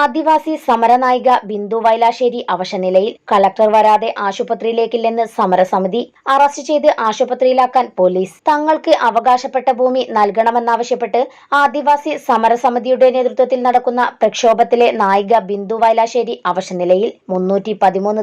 ആദിവാസി സമരനായിക ബിന്ദു വൈലാശ്ശേരി അവശനിലയിൽ കളക്ടർ വരാതെ ആശുപത്രിയിലേക്കില്ലെന്ന് സമരസമിതി അറസ്റ്റ് ചെയ്ത് ആശുപത്രിയിലാക്കാൻ പോലീസ് തങ്ങൾക്ക് അവകാശപ്പെട്ട ഭൂമി നൽകണമെന്നാവശ്യപ്പെട്ട് ആദിവാസി സമരസമിതിയുടെ നേതൃത്വത്തിൽ നടക്കുന്ന പ്രക്ഷോഭത്തിലെ നായിക ബിന്ദു വൈലാശ്ശേരി അവശനിലയിൽ മുന്നൂറ്റി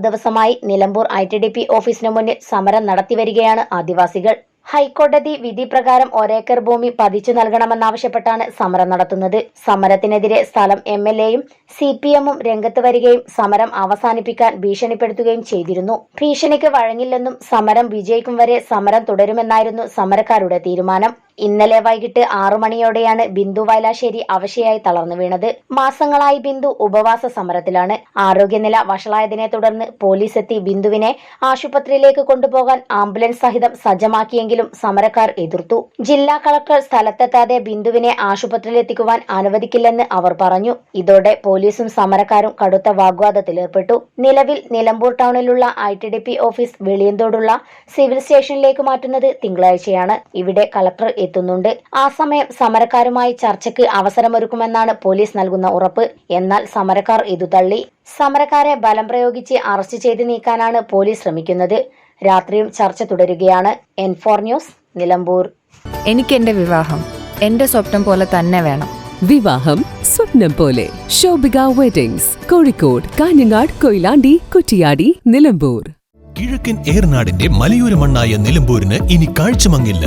ദിവസമായി നിലമ്പൂർ ഐ ഓഫീസിനു മുന്നിൽ സമരം നടത്തിവരികയാണ് ആദിവാസികൾ. ഹൈക്കോടതി വിധി പ്രകാരം ഒരേക്കർ ഭൂമി പതിച്ചു നൽകണമെന്നാവശ്യപ്പെട്ടാണ് സമരം നടത്തുന്നത്. സമരത്തിനെതിരെ സ്ഥലം എം എൽ എയും സി പി എമ്മും രംഗത്ത് വരികയും സമരം അവസാനിപ്പിക്കാൻ ഭീഷണിപ്പെടുത്തുകയും ചെയ്തിരുന്നു. ഭീഷണിക്ക് വഴങ്ങില്ലെന്നും സമരം വിജയിക്കും വരെ സമരം തുടരുമെന്നായിരുന്നു സമരക്കാരുടെ തീരുമാനം. ഇന്നലെ വൈകിട്ട് ആറു മണിയോടെയാണ് ബിന്ദു വയലാശ്ശേരി അവശയായി തളർന്നു വീണത്. മാസങ്ങളായി ബിന്ദു ഉപവാസ സമരത്തിലാണ്. ആരോഗ്യനില വഷളായതിനെ തുടർന്ന് പോലീസ് എത്തി ബിന്ദുവിനെ ആശുപത്രിയിലേക്ക് കൊണ്ടുപോകാൻ ആംബുലൻസ് സഹിതം സജ്ജമാക്കിയെങ്കിലും സമരക്കാർ എതിർത്തു. ജില്ലാ കളക്ടർ സ്ഥലത്തെത്താതെ ബിന്ദുവിനെ ആശുപത്രിയിൽ എത്തിക്കുവാൻ അനുവദിക്കില്ലെന്ന് അവർ പറഞ്ഞു. ഇതോടെ പോലീസും സമരക്കാരും കടുത്ത വാഗ്വാദത്തിലേർപ്പെട്ടു നിലവിൽ Nilambur ടൗണിലുള്ള I T D P office വെളിയന്തോടുള്ള civil സ്റ്റേഷനിലേക്ക് മാറ്റുന്നത് തിങ്കളാഴ്ചയാണ്. ഇവിടെ കളക്ടർ എത്തുന്നുണ്ട്. ആ സമയം സമരക്കാരുമായി ചർച്ചയ്ക്ക് അവസരമൊരുക്കുമെന്നാണ് പോലീസ് നൽകുന്ന ഉറപ്പ്. എന്നാൽ സമരക്കാർ ഇതു തള്ളി. സമരക്കാരെ ബലം പ്രയോഗിച്ച് അറസ്റ്റ് ചെയ്ത് നീക്കാനാണ് പോലീസ് ശ്രമിക്കുന്നത്. രാത്രിയും ചർച്ച തുടരുകയാണ്. N four news Nilambur. എനിക്ക് എന്റെ വിവാഹം. എന്റെ സ്വപ്നം പോലെ തന്നെ വേണം. വിവാഹം സ്വപ്നം പോലെ. ശോഭിക വെഡിങ്സ് കോഴിക്കോട് കാഞ്ഞങ്ങാട് കൊയിലാണ്ടി കുറ്റിയാടി നിലമ്പൂർ. കിഴക്കൻ ഏർനാടിന്റെ മലയോര മണ്ണായ നിലമ്പൂരിന് ഇനി കാഴ്ചമങ്ങില്ല.